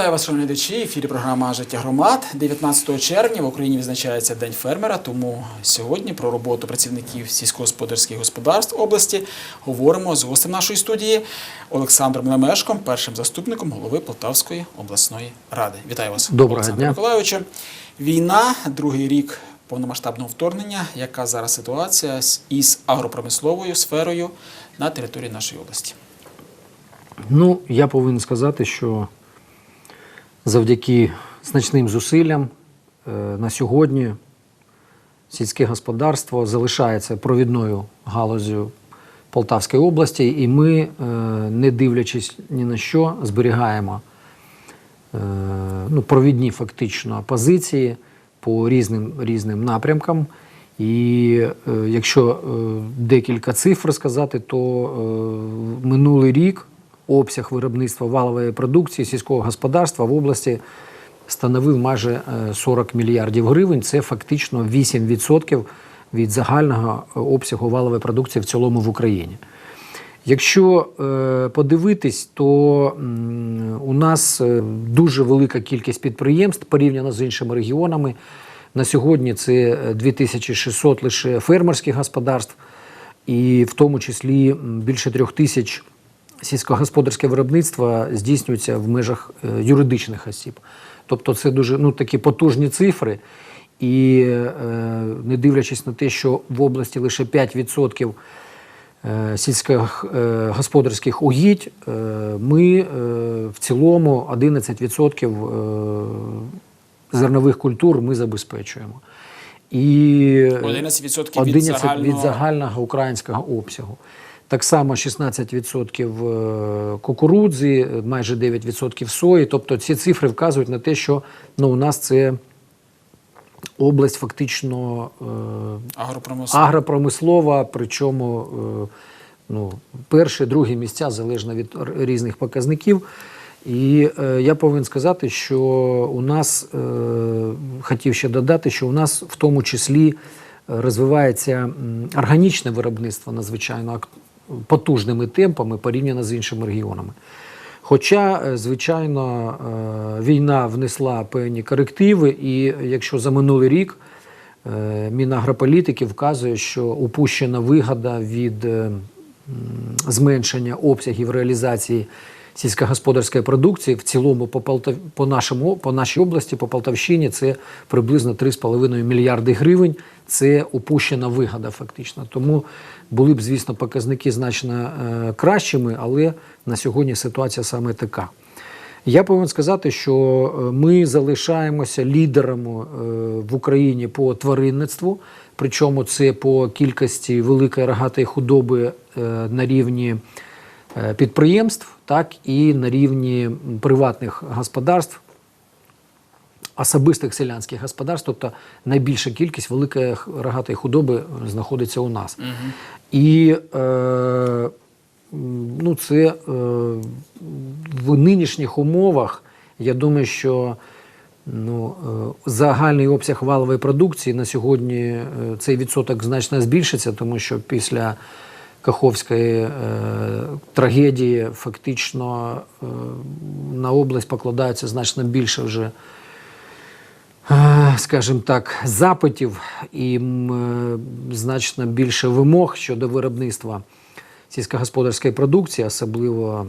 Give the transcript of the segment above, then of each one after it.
Вітаю вас, шановні глядачі. В ефірі програма Життя громад. 19 червня в Україні відзначається День фермера. Тому сьогодні про роботу працівників сільськогосподарських господарств області говоримо з гостем нашої студії Олександром Лемешком, першим заступником голови Полтавської обласної ради. Вітаю вас, Доброго Олександре дня. Миколайовичу. Війна, другий рік повномасштабного вторгнення. Яка зараз ситуація із агропромисловою сферою на території нашої області? Ну, я повинен сказати, що завдяки значним зусиллям е, на сьогодні сільське господарство залишається провідною галузю Полтавської області, і ми, е, не дивлячись ні на що, зберігаємо е, ну, провідні фактично позиції по різним, різним напрямкам. І якщо декілька цифр сказати, то минулий рік обсяг виробництва валової продукції сільського господарства в області становив майже е, 40 мільярдів гривень. Це фактично 8% від загального е, обсягу валової продукції в цілому в Україні. Якщо е, подивитись, то у нас е, дуже велика кількість підприємств порівняно з іншими регіонами. На сьогодні це е, 2600 лише фермерських господарств, і в тому числі більше трьох тисяч сільськогосподарське виробництво здійснюється в межах е, юридичних осіб. Тобто це дуже ну, такі потужні цифри. І е, не дивлячись на те, що в області лише 5% е, сільськогосподарських угідь, ми в цілому 11% е, зернових культур ми забезпечуємо. І 11% 11% загального- від загального українського обсягу. Так само 16% е, кукурудзи, майже 9% сої. Тобто ці цифри вказують на те, що ну, у нас це область фактично е, Агропромисловий. агропромислова, причому е, ну, перші, другі місця залежно від різних показників. І е, я повинен сказати, що у нас е, хотів ще додати, що у нас в тому числі е, розвивається органічне виробництво надзвичайно потужними темпами порівняно з іншими регіонами. Хоча, е, звичайно, е, війна внесла певні корективи, і якщо за минулий рік е, Мінагрополітики вказує, що упущена вигода від е, зменшення обсягів реалізації сільськогосподарської продукції в цілому по, Полтав... по, нашому, по нашій області, по Полтавщині, це приблизно 3,5 мільярди гривень. Це упущена вигода, фактично. Тому були б, звісно, показники значно е, кращими, але на сьогодні ситуація саме така. Я повинен сказати, що е, ми залишаємося лідерами е, в Україні по тваринництву, причому це по кількості великої рогатої худоби на рівні підприємств, так і на рівні приватних господарств, особистих селянських господарств, тобто найбільша кількість великої рогатої худоби знаходиться у нас. І е, ну, це е, в нинішніх умовах, я думаю, що ну, е, загальний обсяг валової продукції на сьогодні е, цей відсоток значно збільшиться, тому що після Каховської е, трагедії фактично е, на область покладається значно більше вже е, скажімо так, запитів і е, значно більше вимог щодо виробництва сільськогосподарської продукції, особливо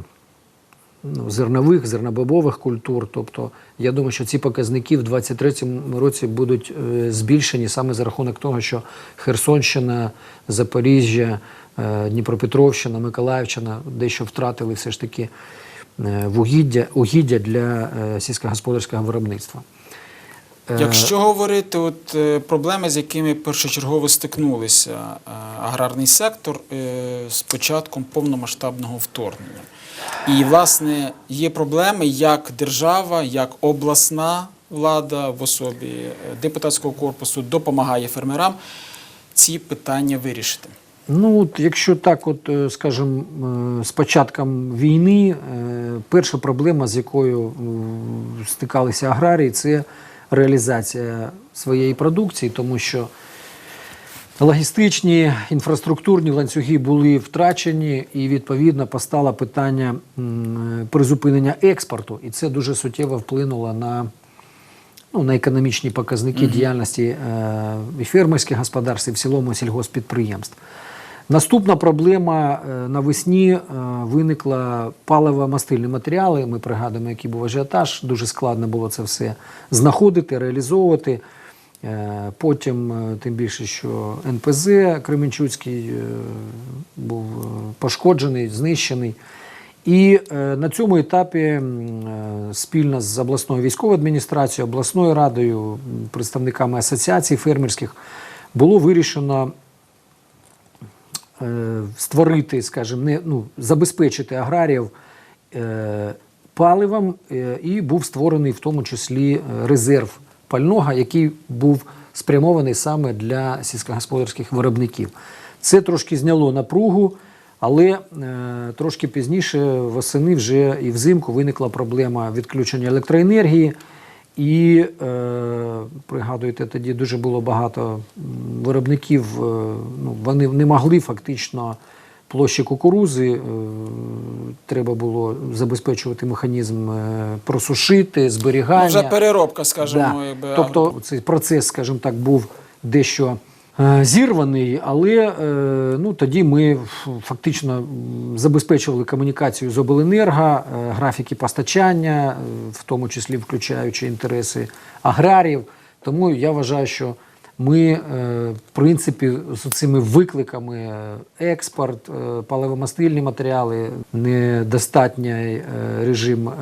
ну, зернових, зернобобових культур. Тобто, я думаю, що ці показники в 2023 році будуть е, збільшені саме за рахунок того, що Херсонщина, Запоріжжя, е, Дніпропетровщина, Миколаївщина дещо втратили все ж таки е, вугіддя, угіддя для е, сільськогосподарського виробництва. Е, Якщо говорити от, е, проблеми, з якими першочергово стикнулися е, аграрний сектор з початком повномасштабного вторгнення. І, власне, є проблеми, як держава, як обласна влада в особі депутатського корпусу допомагає фермерам ці питання вирішити. Ну, от, якщо так, от, скажімо, з початком війни, перша проблема, з якою стикалися аграрії, це реалізація своєї продукції, тому що Логістичні інфраструктурні ланцюги були втрачені, і відповідно постало питання призупинення експорту, і це дуже суттєво вплинуло на, ну, на економічні показники діяльності е, і фермерських господарств, і в цілому сільгоспідприємств. Наступна проблема е, навесні е, виникла паливо-мастильні матеріали. Ми пригадуємо, який був ажіотаж. Дуже складно було це все знаходити, реалізовувати. Е, Потім, тим більше, що НПЗ Кременчуцький був пошкоджений, знищений. І на цьому етапі спільно з обласною військовою адміністрацією, обласною радою, представниками асоціацій фермерських було вирішено створити, скажімо, не, ну, забезпечити аграріїв е, паливом, е, і був створений в тому числі е, резерв пального, який був спрямований саме для сільськогосподарських виробників. Це трошки зняло напругу, але е, трошки пізніше восени вже і взимку виникла проблема відключення електроенергії. І е, пригадуєте, тоді дуже було багато виробників. е, ну, вони не могли фактично площі кукурузи. Е, треба було забезпечувати механізм е, просушити, зберігання. Ну, вже переробка, скажімо, Да. якби, Тобто цей процес, скажімо так, був дещо зірваний, але е, ну, тоді ми фактично забезпечували комунікацію з обленерго, е, графіки постачання, е, в тому числі включаючи інтереси аграріїв. Тому я вважаю, що ми, е, в принципі, з цими викликами е, експорт, е, паливомастильні матеріали, недостатній е, режим е,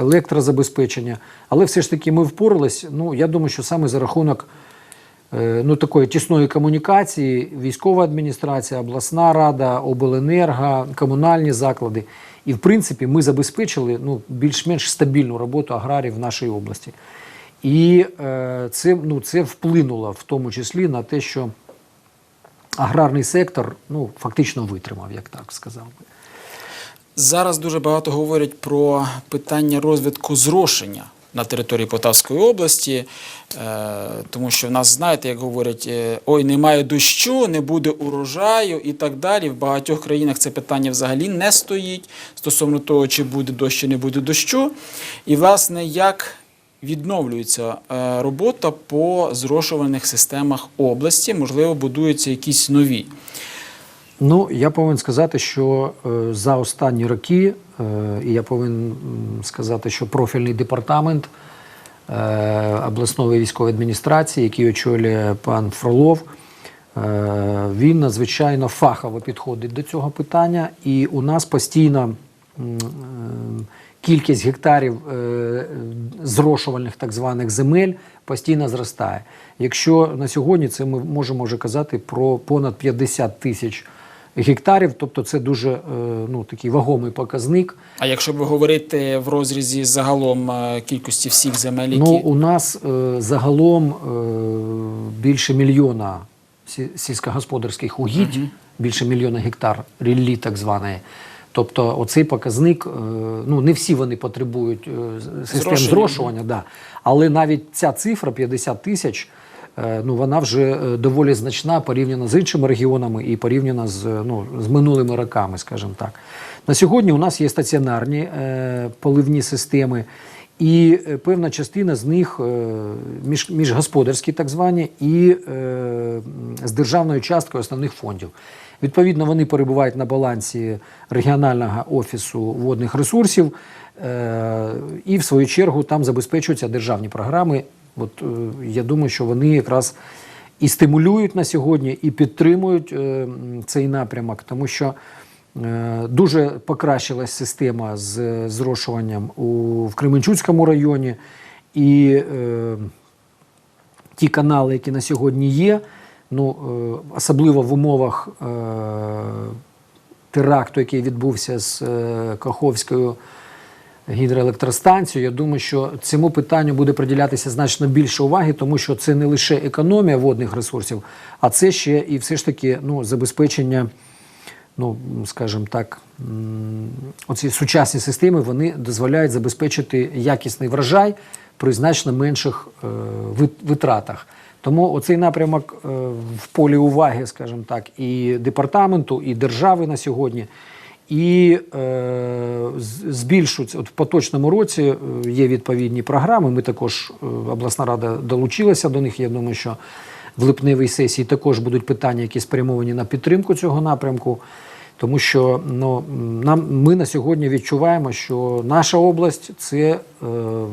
електрозабезпечення, але все ж таки ми впорались. Ну, я думаю, що саме за рахунок е, ну, такої тісної комунікації, військова адміністрація, обласна рада, обленерго, комунальні заклади. І, в принципі, ми забезпечили ну, більш-менш стабільну роботу аграріїв в нашій області. І е, це, ну, це вплинуло в тому числі на те, що аграрний сектор ну, фактично витримав, як так сказав би. Зараз дуже багато говорять про питання розвитку зрошення на території Полтавської області, е, тому що в нас, знаєте, як говорять, е, ой, немає дощу, не буде урожаю і так далі. В багатьох країнах це питання взагалі не стоїть стосовно того, чи буде дощ, чи не буде дощу. І, власне, як відновлюється е, робота по зрошувальних системах області, можливо, будуються якісь нові. Ну, я повинен сказати, що е, за останні роки, е, і я повинен сказати, що профільний департамент е, обласної військової адміністрації, який очолює пан Фролов, він надзвичайно фахово підходить до цього питання, і у нас постійно кількість гектарів зрошувальних так званих земель постійно зростає. Якщо на сьогодні це ми можемо вже казати про понад 50 тисяч гектарів, тобто це дуже е, ну, такий вагомий показник. А якщо ви говорите в розрізі загалом е, кількості всіх земель, які Ну, у нас е, загалом більше мільйона сільськогосподарських угідь, більше мільйона гектар ріллі так званої. Тобто оцей показник, ну не всі вони потребують систем зрошування, да. але навіть ця цифра 50 тисяч, ну вона вже е, доволі значна порівняно з іншими регіонами і порівняно з, е, ну, з минулими роками, скажімо так. На сьогодні у нас є стаціонарні е, поливні системи. І е, певна частина з них е, між, міжгосподарські, так звані, і е, з державною часткою основних фондів. Відповідно, вони перебувають на балансі регіонального офісу водних ресурсів, е, і в свою чергу там забезпечуються державні програми. От е, я думаю, що вони якраз і стимулюють на сьогодні, і підтримують е, цей напрямок, тому що Е, Дуже покращилась система з зрошуванням у, в Кременчуцькому районі. І ті канали, які на сьогодні є, ну, особливо в умовах теракту, який відбувся з Каховською гідроелектростанцією, я думаю, що цьому питанню буде приділятися значно більше уваги, тому що це не лише економія водних ресурсів, а це ще і все ж таки ну, забезпечення ну, скажімо так, оці сучасні системи вони дозволяють забезпечити якісний врожай при значно менших е, витратах. Тому оцей напрямок е, в полі уваги, скажімо так, і департаменту, і держави на сьогодні. І е, з- збільшується от в поточному році е, є відповідні програми. Ми також е, обласна рада долучилася до них. Я думаю, що в липневій сесії також будуть питання, які спрямовані на підтримку цього напрямку. Тому що ну, нам, ми на сьогодні відчуваємо, що наша область це е,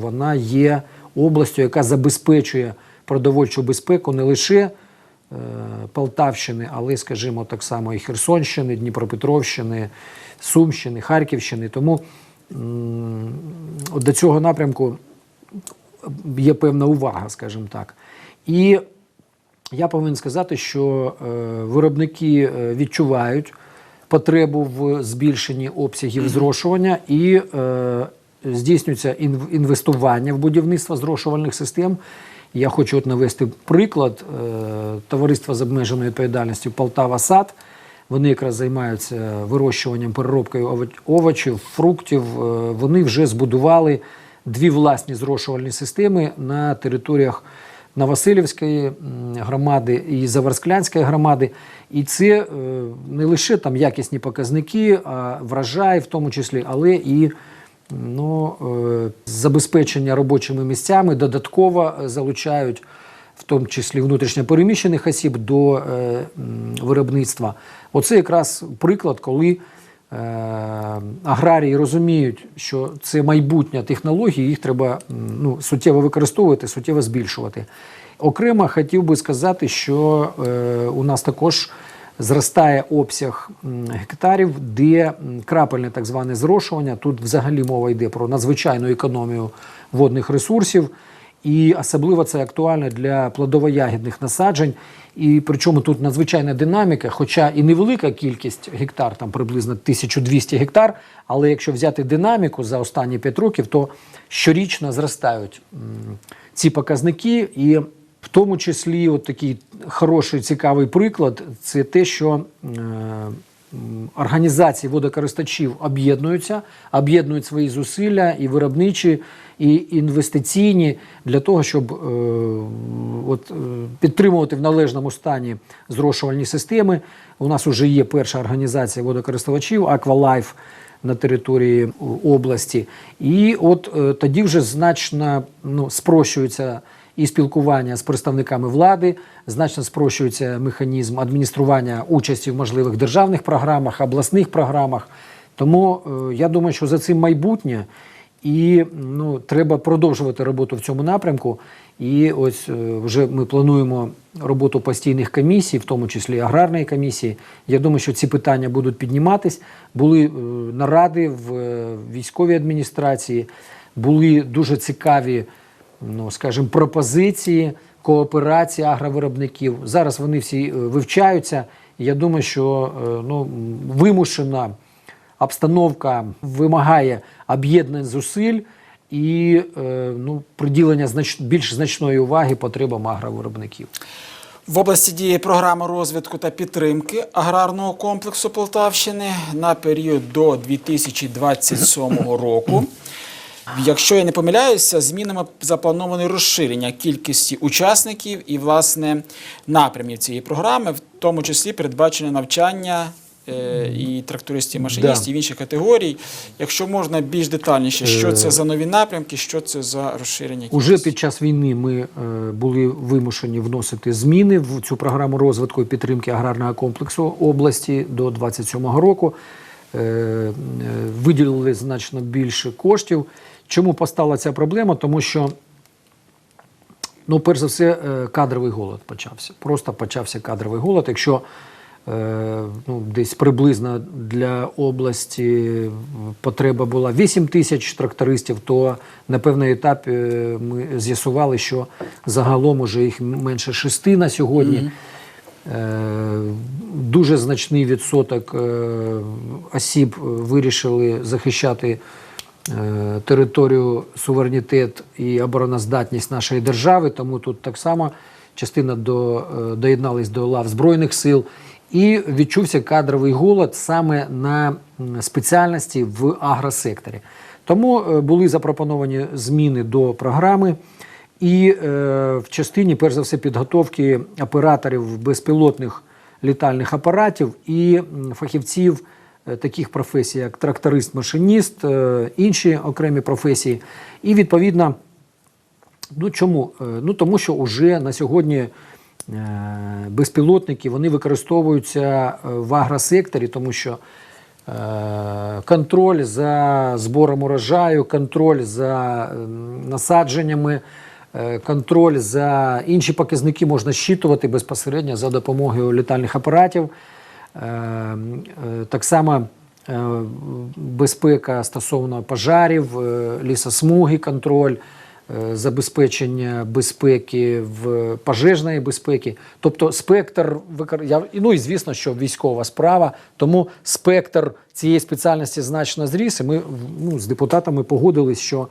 вона є областю, яка забезпечує продовольчу безпеку не лише Полтавщини, але, скажімо, так само і Херсонщини, Дніпропетровщини, Сумщини, Харківщини. Тому до цього напрямку є певна увага, скажімо так. І я повинен сказати, що е, виробники е, відчувають потребу в збільшенні обсягів зрошування і е, здійснюється ін- інвестування в будівництво зрошувальних систем. Я хочу от навести приклад е, товариства з обмеженою відповідальністю Полтава Сад. Вони якраз займаються вирощуванням, переробкою овочів, фруктів. Е, Вони вже збудували дві власні зрошувальні системи на територіях Новосилівської громади і Заварсклянської громади. І це е, не лише там якісні показники, а врожай в тому числі, але і ну, е, забезпечення робочими місцями додатково е, залучають в тому числі внутрішньопереміщених осіб до е, виробництва. Оце якраз приклад, коли аграрії розуміють, що це майбутнє технології, їх треба ну, суттєво використовувати, суттєво збільшувати. Окремо хотів би сказати, що у нас також зростає обсяг гектарів, де крапельне так зване зрошування. Тут взагалі мова йде про надзвичайну економію водних ресурсів. І особливо це актуально для плодово-ягідних насаджень. І причому тут надзвичайна динаміка, хоча і невелика кількість гектар, там приблизно 1200 гектар. Але якщо взяти динаміку за останні 5 років, то щорічно зростають ці показники. І в тому числі, от такий хороший цікавий приклад це те, що е, організації водокористачів об'єднуються, об'єднують свої зусилля і виробничі, і інвестиційні для того, щоб е, от, е, підтримувати в належному стані зрошувальні системи. У нас вже є перша організація водокористувачів Аквалайф на території області. І от е, тоді вже значно ну, спрощується і спілкування з представниками влади, значно спрощується механізм адміністрування участі в можливих державних програмах, обласних програмах. Тому е, я думаю, що за цим майбутнє. І ну, треба продовжувати роботу в цьому напрямку. І ось е, вже ми плануємо роботу постійних комісій, в тому числі аграрної комісії. Я думаю, що ці питання будуть підніматись. Були е, наради в військовій адміністрації, були дуже цікаві, ну скажімо, пропозиції кооперації агровиробників. Зараз вони всі е, вивчаються. Я думаю, що е, ну, вимушена обстановка вимагає об'єднань зусиль і е, ну, приділення знач... більш значної уваги потребам агровиробників. В області діє програма розвитку та підтримки аграрного комплексу Полтавщини на період до 2027 року. Якщо я не помиляюся, змінами заплановане розширення кількості учасників і власне напрямів цієї програми, в тому числі передбачено навчання е, і трактористів, і машиністів, і інших категорій. Якщо можна більш детальніше, що це за нові напрямки, що це за розширення Уже під час війни ми е, були вимушені вносити зміни в цю програму розвитку і підтримки аграрного комплексу області до 2027 року. Е, е, виділили значно більше коштів. Чому постала ця проблема? Тому що Ну, перш за все, е, кадровий голод почався. Просто почався кадровий голод. Якщо е, ну, десь приблизно для області потреба була 8 тисяч трактористів, то на певний етап е, ми з'ясували, що загалом уже їх менше 6 на сьогодні. Е, Дуже значний відсоток осіб вирішили захищати територію, суверенітет і обороноздатність нашої держави. Тому тут так само частина до, е, доєднались до лав Збройних сил. І відчувся кадровий голод саме на спеціальності в агросекторі. Тому е, були запропоновані зміни до програми. І е, в частині, перш за все, підготовки операторів безпілотних літальних апаратів і фахівців е, таких професій, як тракторист, машиніст, е, інші окремі професії. І відповідно, ну чому? Е, Ну тому що вже на сьогодні е, безпілотники вони використовуються е, в агросекторі, тому що е, контроль за збором урожаю, контроль за насадженнями, е, контроль за інші показники можна щитувати безпосередньо за допомогою літальних апаратів. Е, е, Так само е, безпека стосовно пожарів, е, лісосмуги, контроль, забезпечення безпеки в пожежної безпеки. Тобто спектр ну і звісно, що військова справа, тому спектр цієї спеціальності значно зріс. І ми ну, з депутатами погодились, що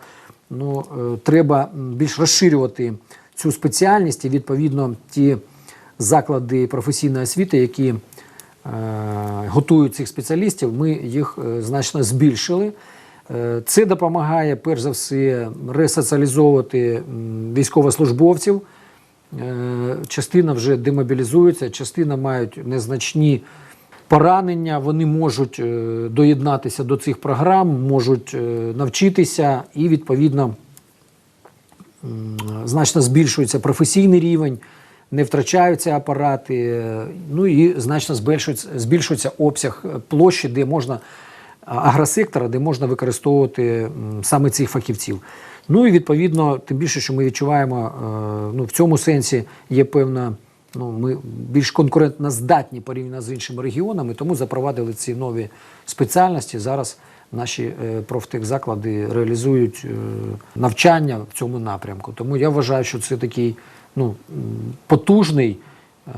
ну, треба більш розширювати цю спеціальність і відповідно ті заклади професійної освіти, які готують цих спеціалістів, ми їх е, значно збільшили. Е, Це допомагає, перш за все, ресоціалізовувати військовослужбовців. Е, Частина вже демобілізується, частина мають незначні поранення. Вони можуть е, доєднатися до цих програм, можуть е, навчитися і відповідно значно збільшується професійний рівень, не втрачаються апарати, е, ну і значно збільшується, збільшується обсяг е, площі, де можна агросектора, де можна використовувати саме цих фахівців. Ну і відповідно, тим більше, що ми відчуваємо, е, ну в цьому сенсі є певна. Ну, ми більш конкурентно здатні порівняно з іншими регіонами, тому запровадили ці нові спеціальності. Зараз наші профтехзаклади реалізують навчання в цьому напрямку. Тому я вважаю, що це такий ну, потужний е,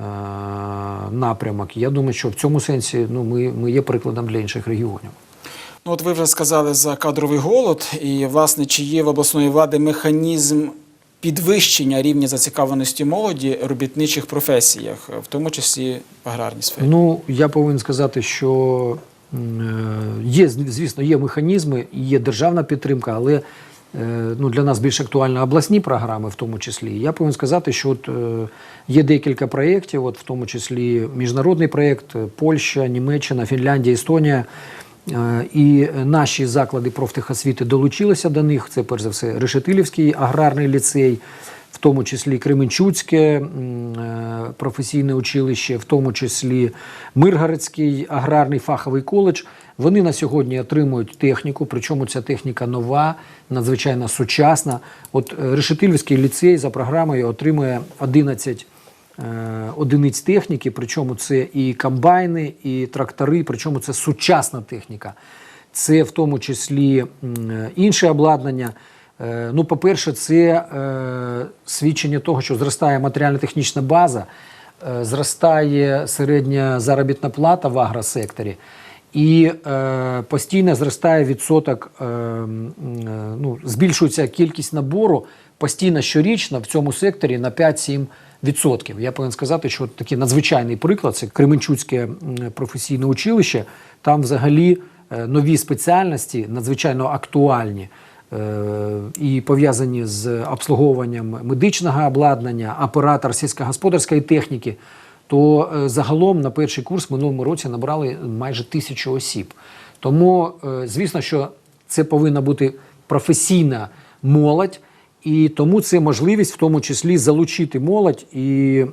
напрямок. Я думаю, що в цьому сенсі ну, ми, ми є прикладом для інших регіонів. Ну, от ви вже сказали за кадровий голод, і власне чи є в обласної влади механізм підвищення рівня зацікавленості молоді в робітничих професіях, в тому числі в аграрній сфері? Ну, я повинен сказати, що е, є, звісно, є механізми, є державна підтримка, але ну, для нас більш актуальні обласні програми, в тому числі. Я повинен сказати, що от, е, є декілька проєктів, от, в тому числі міжнародний проєкт е, Польща, Німеччина, Фінляндія, Естонія. Е, І наші заклади профтехосвіти долучилися до них. Це перш за все Решетилівський аграрний ліцей, в тому числі Кременчуцьке е, професійне училище, в тому числі Миргородський аграрний фаховий коледж. Вони на сьогодні отримують техніку, причому ця техніка нова, надзвичайно сучасна. От е, Решетилівський ліцей за програмою отримує 11 е, одиниць техніки, причому це і комбайни, і трактори, причому це сучасна техніка. Це в тому числі е, інше обладнання. Ну, по-перше, це свідчення того, що зростає матеріально-технічна база, зростає середня заробітна плата в агросекторі, і е, постійно зростає відсоток, е, е, ну, збільшується кількість набору постійно щорічно в цьому секторі на 5-7 відсотків. Я повинен сказати, що такий надзвичайний приклад це Кременчуцьке професійне училище. Там взагалі е, нові спеціальності надзвичайно актуальні е, і пов'язані з обслуговуванням медичного обладнання, оператор сільськогосподарської техніки. То е, загалом на перший курс в минулому році набрали майже тисячу осіб. Тому, е, звісно, що це повинна бути професійна молодь, і тому це можливість в тому числі залучити молодь і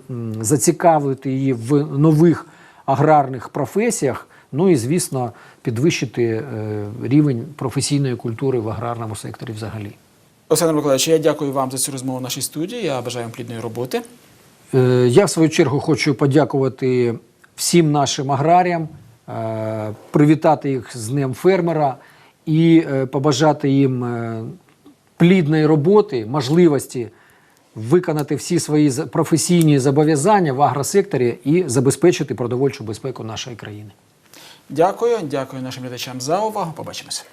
зацікавити її в нових аграрних професіях. Ну і звісно, підвищити е, рівень професійної культури в аграрному секторі взагалі. Олександр Миколаївич, я дякую вам за цю розмову в нашій студії. Я бажаю вам плідної роботи. Е, Я в свою чергу хочу подякувати всім нашим аграріям, е, привітати їх з Днем фермера і е, побажати їм плідної роботи, можливості виконати всі свої професійні зобов'язання в агросекторі і забезпечити продовольчу безпеку нашої країни. Дякую, дякую нашим глядачам за увагу. Побачимося.